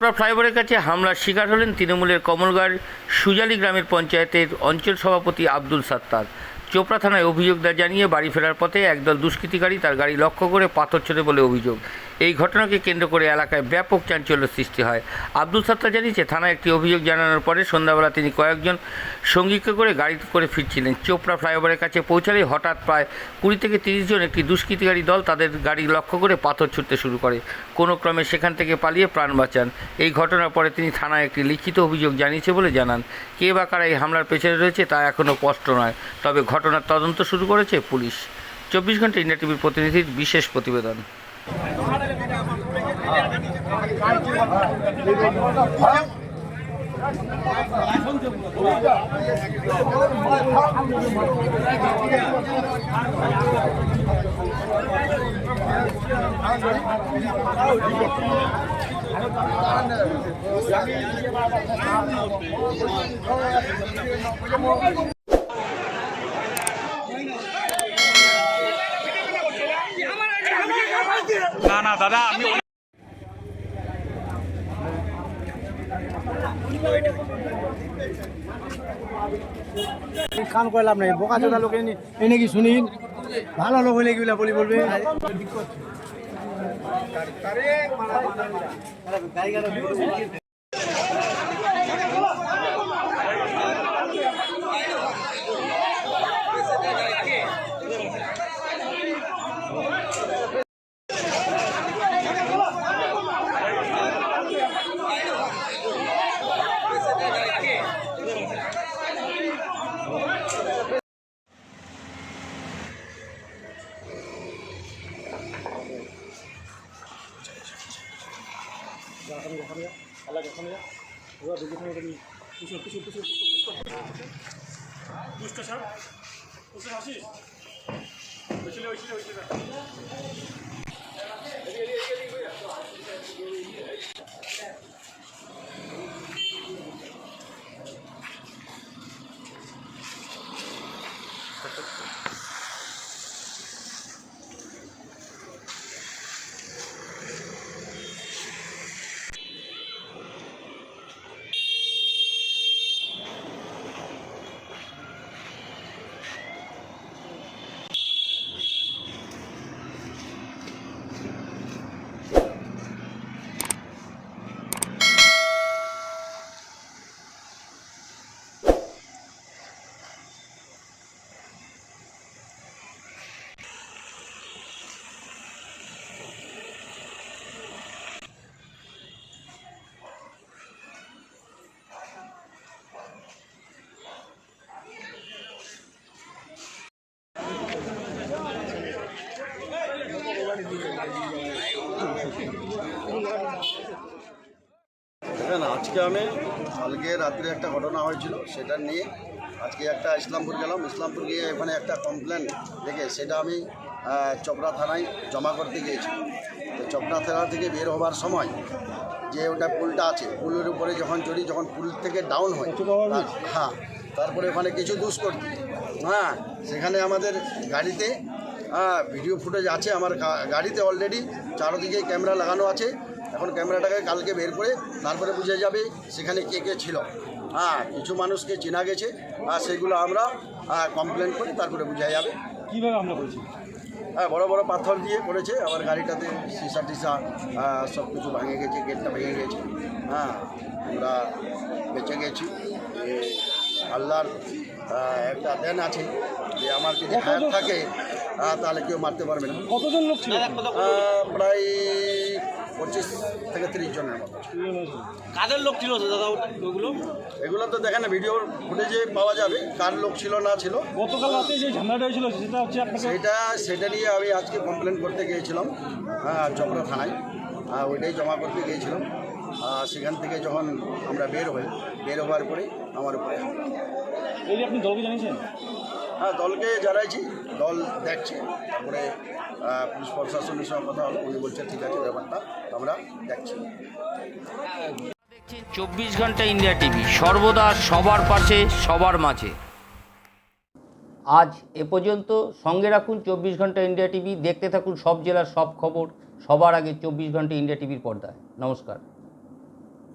ফ্লাইওভারের কাছে হামলার শিকার হলেন তৃণমূলের কমলগাঁড় সুজালি গ্রামের পঞ্চায়েতের অঞ্চল সভাপতি আব্দুল সাত্তার। চোপড়া থানায় অভিযোগ জানিয়ে বাড়ি ফেরার পথে একদল দুষ্কৃতিকারী তার গাড়ি লক্ষ্য করে পাথর ছোড়ে বলে অভিযোগ। এই ঘটনাকে কেন্দ্র করে এলাকায় ব্যাপক চাঞ্চল্য সৃষ্টি হয়। আব্দুল সাত্তার জানিয়েছে, থানায় একটি অভিযোগ জানানোর পরে সন্ধ্যাবেলা তিনি কয়েকজন সঙ্গীকে করে গাড়িতে করে ফিরছিলেন। চোপড়া ফ্লাইওভারের কাছে পৌঁছালে হঠাৎ প্রায় কুড়ি থেকে তিরিশ জন একটি দুষ্কৃতিকারী দল তাদের গাড়ি লক্ষ্য করে পাথর ছুটতে শুরু করে। কোনো ক্রমে সেখান থেকে পালিয়ে প্রাণ বাঁচান। এই ঘটনার পরে তিনি থানায় একটি লিখিত অভিযোগ জানিয়েছে বলে জানান। কে বা কারা এই হামলার পেছনে রয়েছে তা এখনও স্পষ্ট নয়, তবে ঘটনার তদন্ত শুরু করেছে পুলিশ। চব্বিশ ঘণ্টা ইন্ডিয়া টিভির প্রতিনিধির বিশেষ প্রতিবেদন। না না দাদা আমি করে লাভ নাই। বোকা চোদা লোক এনে কি শুনিন ভালো লোক হইলে কিগুলা বলি বলবে? ওখানে আল্লাহ ওখানে যা ওরা দুর্ঘটনা করি পুষো পুষো পুষো দুষ্ট স্যার পুষো আসিস? ওইছিল ওইছিল ওইছিল দেখেন আজকে আমি কালকে রাত্রে একটা ঘটনা হয়েছিল সেটা নিয়ে আজকে একটা ইসলামপুর গেলাম। ইসলামপুর গিয়ে এখানে একটা কমপ্লেন দেখে সেটা আমি চপড়া থানায় জমা করতে গিয়েছি। তো চপড়া থানা থেকে বের হবার সময় যে ওটা পুলটা আছে পুলের উপরে যখন চড়ি যখন পুল থেকে ডাউন হয় হ্যাঁ তারপরে ওখানে কিছু দুষ্কর্তী হ্যাঁ সেখানে আমাদের গাড়িতে ভিডিও ফুটেজ আছে আমার গাড়িতে অলরেডি চারোদিকে ক্যামেরা লাগানো আছে। এখন ক্যামেরাটাকে কালকে বের করে তারপরে বুঝে যাবে সেখানে কে কে ছিল। হ্যাঁ কিছু মানুষকে চেনা গেছে। আর সেগুলো আমরা কমপ্লেন করে তারপরে বোঝা যাবে। কীভাবে আমরা করেছি? হ্যাঁ বড় বড় পাথর দিয়ে করেছে। আমার গাড়িটাতে সিসা টিসা সব কিছু ভেঙে গেছে গেটটা ভেঙে গেছে। হ্যাঁ আমরা বেঁচে গেছি। আল্লাহর একটা দেন আছে যে আমার যদি হায়াত থাকে তাহলে কেউ মারতে পারবে না। কতজন লোক ছিল? প্রায় পঁচিশ থেকে তিরিশ জনের মতো। কাদের লোক ছিল দাদা ওগুলো? এগুলো তো দেখেন ভিডিওর ফুটেজে পাওয়া যাবে কার লোক ছিল না ছিল। গতকাল রাতে যে ঝামেলাটা হয়েছিল সেটা হচ্ছে সেটা সেটা নিয়ে আমি আজকে কমপ্লেন করতে গিয়েছিলাম হ্যাঁ চক্র থানায়। হ্যাঁ ওইটাই জমা করতে গিয়েছিলাম। সেখান থেকে যখন আমরা বের হই বের হওয়ার পরে আমার উপরে এই আপনি দলকে জানিয়েছেন? হ্যাঁ দলকে জানাইছি দল দেখছে। তারপরে পুলিশ প্রশাসনের সঙ্গে কথা হলো উনি বলছে ঠিক আছে ব্যাপারটা আমরা দেখছি। দেখছেন চব্বিশ ঘণ্টা ইন্ডিয়া টিভি সর্বদা সবার পাশে সবার মাঝে। আজ এ পর্যন্ত সঙ্গে রাখুন চব্বিশ ঘণ্টা ইন্ডিয়া টিভি দেখতে থাকুন সব জেলার সব খবর সবার আগে চব্বিশ ঘণ্টা ইন্ডিয়া টিভির পর্দায়। নমস্কার।